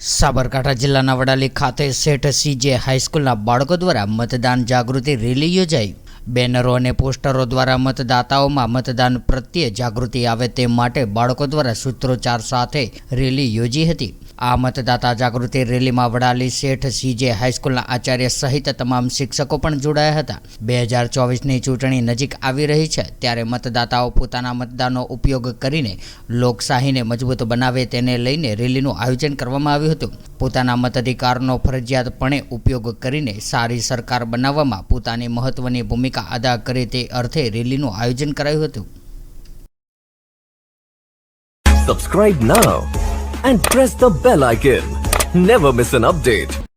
સાબરકાંઠા જિલ્લાના વડાલી ખાતે શેઠ સીજે હાઈસ્કૂલના બાળકો દ્વારા મતદાન જાગૃતિ રેલી યોજાઈ. બેનરો અને પોસ્ટરો દ્વારા મતદાતાઓમાં મતદાન પ્રત્યે જાગૃતિ આવે તે માટે બાળકો દ્વારા સૂત્રોચ્ચાર સાથે રેલી યોજી હતી. આ મતદાતા જાગૃતિ રેલીમાં વડાલી શેઠ સીજે હાઈસ્કૂલના આચાર્ય સહિત તમામ શિક્ષકો પણ જોડાયા હતા. બે હજાર ચોવીસની ચૂંટણી નજીક આવી રહી છે ત્યારે મતદાતાઓ પોતાના મતદાનનો ઉપયોગ કરીને લોકશાહીને મજબૂત બનાવે તેને લઈને રેલીનું આયોજન કરવામાં આવ્યું હતું. પોતાના મતાધિકારનો ફરજિયાતપણે ઉપયોગ કરીને સારી સરકાર બનાવવામાં પોતાની મહત્વની ભૂમિકા અદા કરે તે અર્થે રેલીનું આયોજન કરાયું હતું Subscribe now and press the bell icon. Never miss an update.